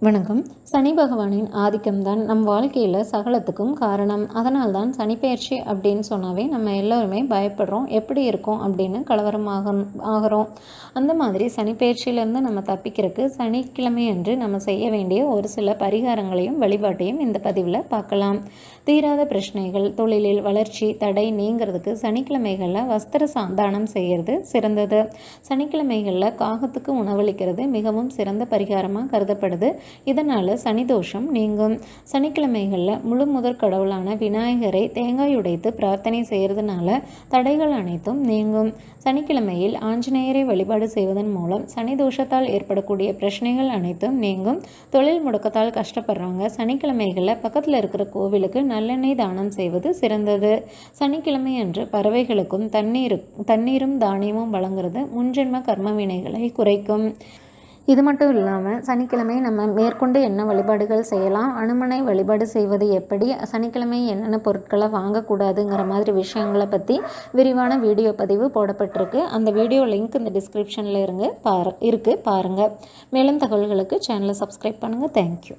வணக்கம். சனி பகவானின் ஆதிக்கம்தான் நம் வாழ்க்கையில் சகலத்துக்கும் காரணம். அதனால்தான் சனிப்பெயர்ச்சி அப்படின்னு சொன்னாவே நம்ம எல்லோருமே பயப்படுறோம். எப்படி இருக்கோம் அப்படின்னு கலவரமாக ஆகிறோம். அந்த மாதிரி சனிப்பெயர்ச்சியிலேருந்து நம்ம தப்பிக்கிறதுக்கு சனிக்கிழமை அன்று நம்ம செய்ய வேண்டிய ஒரு சில பரிகாரங்களையும் வழிபாட்டையும் இந்த பதிவில் பார்க்கலாம். தீராத பிரச்சனைகள் தொழிலில் வளர்ச்சி தடை நீங்கிறதுக்கு சனிக்கிழமைகளில் வஸ்திர சாந்தானம் செய்கிறது சிறந்தது. சனிக்கிழமைகளில் காகத்துக்கு உணவளிக்கிறது மிகவும் சிறந்த பரிகாரமாக கருதப்படுது. இதனால் சனிதோஷம் நீங்கும். சனிக்கிழமைகளில் முழு முதற் கடவுளான விநாயகரை தேங்காய் உடைத்து பிரார்த்தனை செய்கிறதுனால தடைகள் அனைத்தும் நீங்கும். சனிக்கிழமையில் ஆஞ்சநேயரை வழிபாடு செய்வதன் மூலம் சனி தோஷத்தால் ஏற்படக்கூடிய பிரச்சனைகள் அனைத்தும் நீங்கும். தொழில் முடக்கத்தால் கஷ்டப்படுறவங்க சனிக்கிழமைகளில் பக்கத்தில் இருக்கிற கோவிலுக்கு நல்லெண்ணெய் தானம் செய்வது சிறந்தது. சனிக்கிழமை அன்று பறவைகளுக்கும் தண்ணீரு தண்ணீரும் தானியமும் வழங்குறது முன்ஜென்ம கர்ம வினைகளை குறைக்கும். இது மட்டும் இல்லாமல் சனிக்கிழமை நம்ம மேற்கொண்டு என்ன வழிபாடுகள் செய்யலாம் அனுமனை வழிபாடு செய்வது எப்படி சனிக்கிழமை என்னென்ன பொருட்களை வாங்கக்கூடாதுங்கிற மாதிரி விஷயங்களை பற்றி விரிவான வீடியோ பதிவு போடப்பட்டிருக்கு. அந்த வீடியோ லிங்க் இந்த டிஸ்கிரிப்ஷனில் இருங்க பாரு இருக்குது பாருங்கள் மேலும் தகவல்களுக்கு சேனலை சப்ஸ்கிரைப் பண்ணுங்கள் தேங்க்யூ.